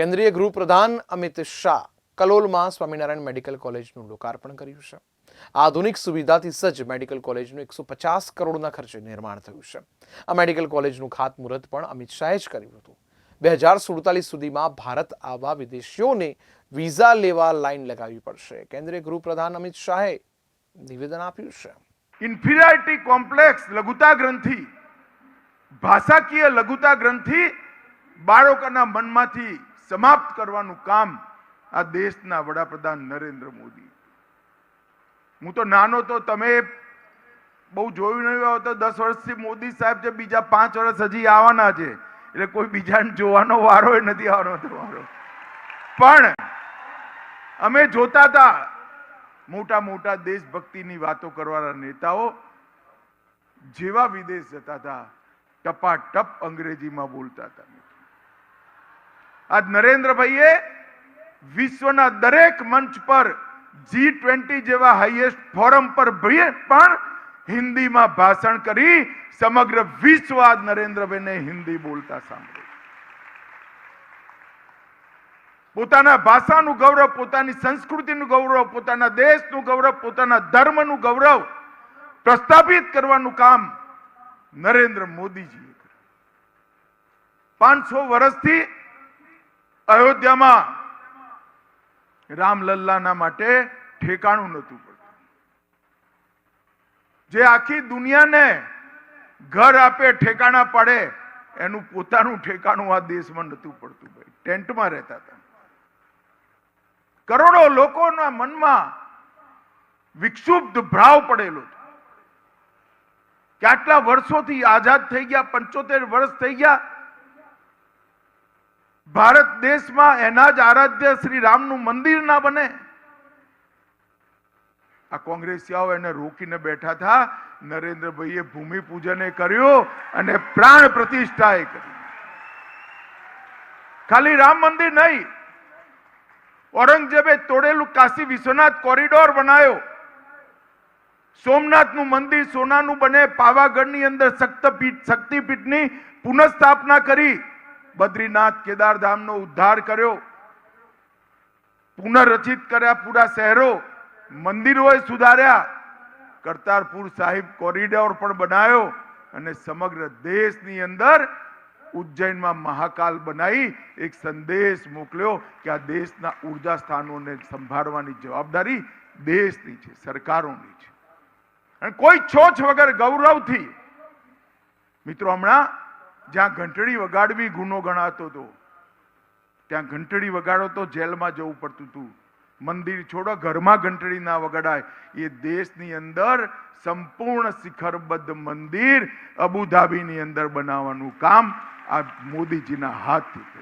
કેન્દ્રીય ગૃહપ્રધાન અમિત શાહ કલોલમાં સ્વામિનારાયણ મેડિકલ કોલેજનું લોકાર્પણ કર્યું છે. આધુનિક સુવિધાથી સજ્જ મેડિકલ કોલેજનું એકસો પચાસ કરોડના ખર્ચે નિર્માણ થયું છે. આ મેડિકલ કોલેજનું ખાતમુહૂર્ત પણ અમિત શાહે જ કર્યું હતું. બે હજાર સુડતાલીસ સુધીમાં ભારત આવવા વિદેશીઓને વિઝા લેવા લાઈન લગાવવી પડશે. કેન્દ્રીય ગૃહપ્રધાન અમિત શાહે નિવેદન આપ્યું છે. ઇન્ફિરિયોરિટી કોમ્પ્લેક્સ લઘુતા ગ્રંથિ, ભાષાકીય લઘુતા ગ્રંથિ બાળકોના મનમાંથી સમાપ્ત કરવાનું કામ આ દેશના વડાપ્રધાન નરેન્દ્ર મોદી. હું તો નાનો તો તમે બહુ જોયું નહીં હોય તો દસ વર્ષથી મોદી સાહેબ છે, બીજા પાંચ વર્ષ હજી આવવાના છે. એટલે કોઈ બીજાને જોવાનો વારો નથી આવવાનો તમારો. પણ અમે જોતા હતા મોટા મોટા દેશભક્તિની વાતો કરવાના નેતાઓ જેવા વિદેશ જતા હતા, ટપાટપ અંગ્રેજીમાં બોલતા હતા. આજ નરેન્દ્રભાઈએ વિશ્વના દરેક મંચ પર જી ટ્વેન્ટી જેવા હાઈએસ્ટ ફોરમ પર પણ હિન્દીમાં ભાષણ કરી સમગ્ર વિશ્વ આજ નરેન્દ્રભાઈને હિન્દી બોલતા સાંભળ્યું પોતાના ભાષાનું ગૌરવ, પોતાની સંસ્કૃતિનું ગૌરવ, પોતાના દેશનું ગૌરવ, પોતાના ધર્મનું ગૌરવ પ્રસ્થાપિત કરવાનું કામ નરેન્દ્ર મોદીજીએ કર્યું. પાંચસો વર્ષથી અયોધ્યામાં રામલલ્લાના માટે ઠેકાણું નહોતું પડતું. જે આખી દુનિયાને ઘર આપે, ઠેકાણા પાડે, એનું પોતાનું ઠેકાણું આ દેશમાં નહોતું પડતું ભાઈ. ટેન્ટમાં રહેતા હતા. કરોડો લોકોના મનમાં વિક્ષુબ્ધ ભાવ પડેલો હતો. કે આટલા વર્ષોથી આઝાદ થઈ ગયા, પંચોતેર વર્ષ થઈ ગયા ભારત દેશમાં એના જ આરાધ્ય શ્રી રામનું મંદિર ના બને. આ કોંગ્રેસિયાઓ એને રોકીને બેઠા હતા નરેન્દ્રભાઈએ ભૂમિ પૂજન કર્યું અને પ્રાણ પ્રતિષ્ઠા એ કરી. ખાલી રામ મંદિર નહીં, ઔરંગઝેબે તોડેલું કાશી વિશ્વનાથ કોરિડોર બનાવ્યો સોમનાથનું મંદિર સોનાનું બને, પાવાગઢની અંદર શક્તિપીઠ, શક્તિપીઠની પુનઃસ્થાપના કરી. બદ્રીનાથ કેદારધામનો ઉદ્ધાર કર્યો. પુનઃરચિત કર્યા પૂરા શહેરો. મંદિરોએ સુધાર્યા. કરતારપુર સાહિબ કોરિડોર પણ બનાવ્યો અને સમગ્ર દેશની અંદર ઉજ્જૈનમાં મહાકાલ બનાવી એક સંદેશ મોકલ્યો કે આ દેશના ઊર્જા સ્થાનોને સંભાળવાની જવાબદારી દેશની છે, સરકારોની છે. અને કોઈ છોછ વગર ગૌરવથી મિત્રો, હમણાં જ્યાં ઘંટડી વગાડવી ગુનો ગણાતો હતો ત્યાં ઘંટડી વગાડો તો જેલમાં જવું પડતું હતું મંદિર છોડો, ઘરમાં ઘંટડી ના વગાડાય. એ દેશની અંદર સંપૂર્ણ શિખરબદ્ધ મંદિર અબુધાબીની અંદર બનાવવાનું કામ આ મોદીજીના થયું.